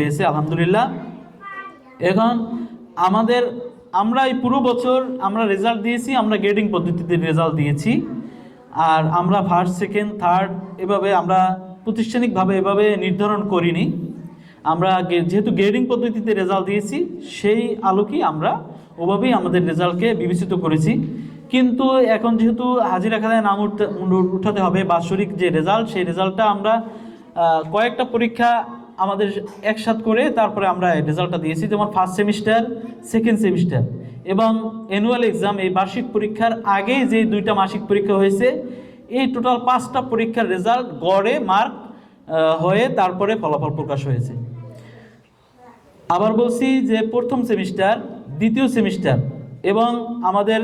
পেয়েছে, আলহামদুলিল্লাহ। এখন আমাদের, আমরা এই পুরো বছর আমরা রেজাল্ট দিয়েছি, আমরা গ্রেডিং পদ্ধতিতে রেজাল্ট দিয়েছি। আর আমরা ফার্স্ট সেকেন্ড থার্ড এভাবে আমরা প্রতিষ্ঠানিকভাবে এভাবে নির্ধারণ করিনি। আমরা যেহেতু গ্রেডিং পদ্ধতিতে রেজাল্ট দিয়েছি, সেই আলোকেই আমরা ওভাবেই আমাদের রেজাল্টকে বিবেচিত করেছি। কিন্তু এখন যেহেতু হাজিরা খাতায় নাম উঠতে, উঠাতে হবে, বাৎসরিক যে রেজাল্ট, সেই রেজাল্টটা আমরা কয়েকটা পরীক্ষা আমাদের একসাথ করে তারপরে আমরা রেজাল্টটা দিয়েছি, যেমন ফার্স্ট সেমিস্টার সেকেন্ড সেমিস্টার এবং অ্যানুয়াল এক্সাম এই বার্ষিক পরীক্ষার আগে যে দুইটা মাসিক পরীক্ষা হয়েছে, এই টোটাল পাঁচটা পরীক্ষার রেজাল্ট গড়ে মার্ক হয়ে তারপরে ফলাফল প্রকাশ হয়েছে। আবার বলছি যে প্রথম সেমিস্টার দ্বিতীয় সেমিস্টার এবং আমাদের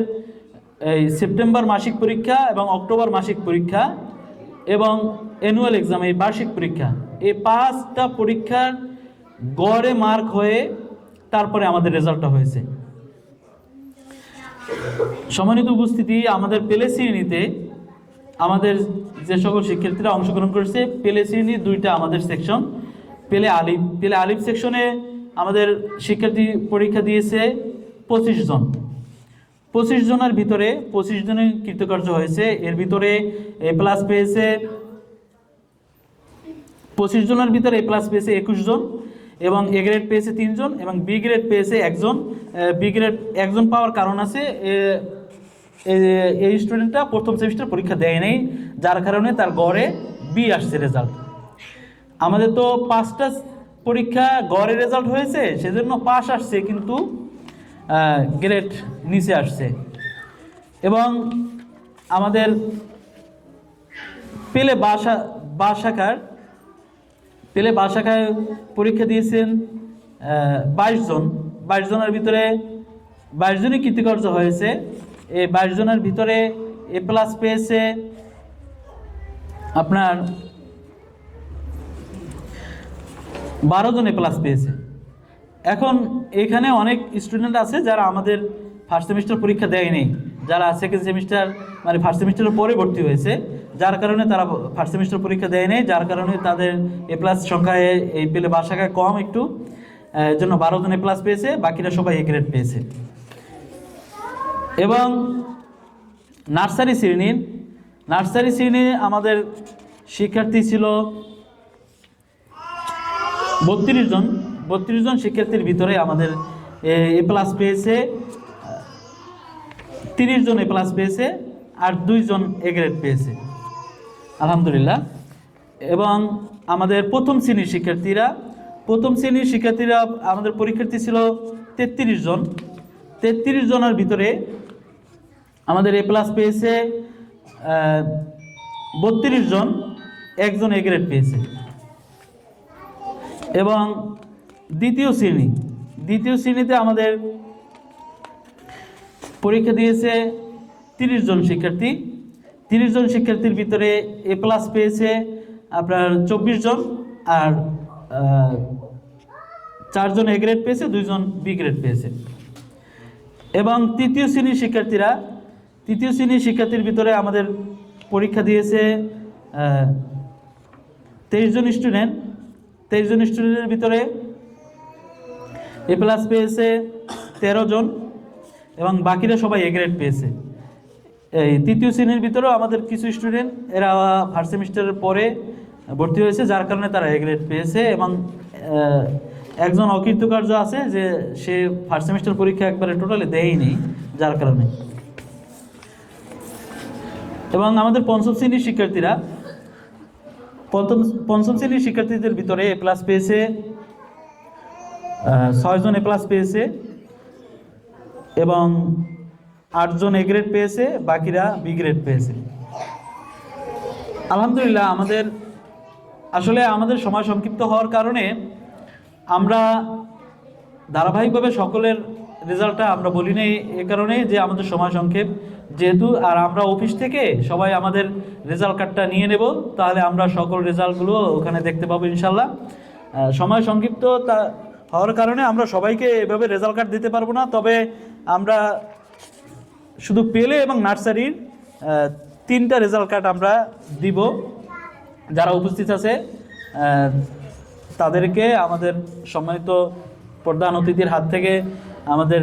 এই সেপ্টেম্বর মাসিক পরীক্ষা এবং অক্টোবর মাসিক পরীক্ষা এবং অ্যানুয়াল এক্সাম এই বার্ষিক পরীক্ষা, এই পাঁচটা পরীক্ষার গড়ে মার্ক হয়ে তারপরে আমাদের রেজাল্টটা হয়েছে। সম্মানিত উপস্থিতি, আমাদের পেলে শ্রেণীতে আমাদের যে সকল শিক্ষার্থীরা অংশগ্রহণ করেছে, পেলে শ্রেণির দুইটা আমাদের সেকশন পেলে আলিফ পেলে আলিফ সেকশনে আমাদের শিক্ষার্থী পরীক্ষা দিয়েছে পঁচিশ জন। পঁচিশ জনের ভিতরে, পঁচিশ জনের কৃতকার্য হয়েছে। এর ভিতরে এ প্লাস পেয়েছে, পঁচিশ জনের ভিতরে এ প্লাস পেয়েছে একুশ জন এবং এ গ্রেড পেয়েছে তিনজন এবং বি গ্রেড পেয়েছে একজন। বি গ্রেড একজন পাওয়ার কারণ আছে এই স্টুডেন্টটা প্রথম সেমিস্টার পরীক্ষা দেয় নাই, যার কারণে তার গড়ে বি আসছে রেজাল্ট আমাদের তো পাঁচটা পরীক্ষা গড়ে রেজাল্ট হয়েছে, সেজন্য পাস আসছে, কিন্তু গ্রেড নিচে আসছে। এবং আমাদের পেলে বাসা বা শাখার পেলে বা শাখায় পরীক্ষা দিয়েছেন বাইশ জন। বাইশ জনের ভিতরে, বাইশ জনই কৃতিকার্য হয়েছে। এই বাইশ জনের ভিতরে এ প্লাস পেয়েছে আপনার বারো জন এ প্লাস পেয়েছে। এখন এখানে অনেক স্টুডেন্ট আছে যারা আমাদের ফার্স্ট সেমিস্টার পরীক্ষা দেয়নি। যারা সেকেন্ড সেমিস্টার মানে ফার্স্ট সেমিস্টারের পরে ভর্তি হয়েছে, যার কারণে তারা ফার্স্ট সেমিস্টার পরীক্ষা দেয়নি, যার কারণে তাদের এ প্লাস সংখ্যায় এই পেলে বা শাখায় কম একটু জন্য বারো জন এ প্লাস পেয়েছে, বাকিরা সবাই এ গ্রেড পেয়েছে। এবং নার্সারি শ্রেণির, নার্সারি শ্রেণি আমাদের শিক্ষার্থী ছিল বত্রিশ জন। বত্রিশ জন শিক্ষার্থীর ভিতরে আমাদের, এ প্লাস পেয়েছে, তিরিশ জন এ প্লাস পেয়েছে, আর দুইজন এ গ্রেড পেয়েছে। আলহামদুলিল্লাহ। এবং আমাদের প্রথম শ্রেণির শিক্ষার্থীরা, প্রথম শ্রেণির শিক্ষার্থীরা আমাদের পরীক্ষার্থী ছিল তেত্রিশ জন। তেত্রিশ জনের ভিতরে আমাদের এ প্লাস পেয়েছে বত্রিশ জন একজন এ গ্রেড পেয়েছে। এবং দ্বিতীয় শ্রেণি। দ্বিতীয় শ্রেণীতে আমাদের পরীক্ষা দিয়েছে তিরিশ জন শিক্ষার্থী। তিরিশ জন শিক্ষার্থীর ভিতরে এ প্লাস পেয়েছে আপনার চব্বিশ জন আর চারজন এ গ্রেড পেয়েছে দুইজন বি গ্রেড পেয়েছে। এবং তৃতীয় শ্রেণির শিক্ষার্থীরা, তৃতীয় শ্রেণির শিক্ষার্থীর ভিতরে আমাদের পরীক্ষা দিয়েছে তেইশ জন স্টুডেন্ট তেইশ জন স্টুডেন্টের ভিতরে এ প্লাস পেয়েছে তেরো জন এবং বাকিরা সবাই এ গ্রেড পেয়েছে। এই তৃতীয় শ্রেণির ভিতরেও আমাদের কিছু স্টুডেন্ট এরা ফার্স্ট সেমিস্টারের পরে ভর্তি হয়েছে, যার কারণে তারা এ গ্রেড পেয়েছে এবং একজন অকৃতকার্য আছে যে সে ফার্স্ট সেমিস্টার পরীক্ষা একবারে টোটালি দেয়নি, যার কারণে। এবং আমাদের পঞ্চম শ্রেণির শিক্ষার্থীরা প্রথম পঞ্চম শ্রেণির শিক্ষার্থীদের ভিতরে এ প্লাস পেয়েছে ছয়জন এ প্লাস পেয়েছে এবং আটজন এ গ্রেড পেয়েছে, বাকিরা বি গ্রেড পেয়েছে। আলহামদুলিল্লাহ, আমাদের আসলে আমাদের সময় সংক্ষিপ্ত হওয়ার কারণে আমরা ধারাবাহিকভাবে সকলের রেজাল্টটা আমরা বলি নাই, এ কারণে যে আমাদের সময় সংক্ষেপ, যেহেতু আর আমরা অফিস থেকে সবাই আমাদের রেজাল্ট কার্ডটা নিয়ে নেব, তাহলে আমরা সকল রেজাল্টগুলো ওখানে দেখতে পাবো ইনশাল্লাহ। সময় সংক্ষিপ্ত তা হওয়ার কারণে আমরা সবাইকে এভাবে রেজাল্ট কার্ড দিতে পারব না। তবে আমরা শুধু পেলে এবং নার্সারির তিনটা রেজাল্ট কার্ড আমরা দিব। যারা উপস্থিত আছে তাদেরকে আমাদের সম্মানিত প্রধান অতিথির হাত থেকে আমাদের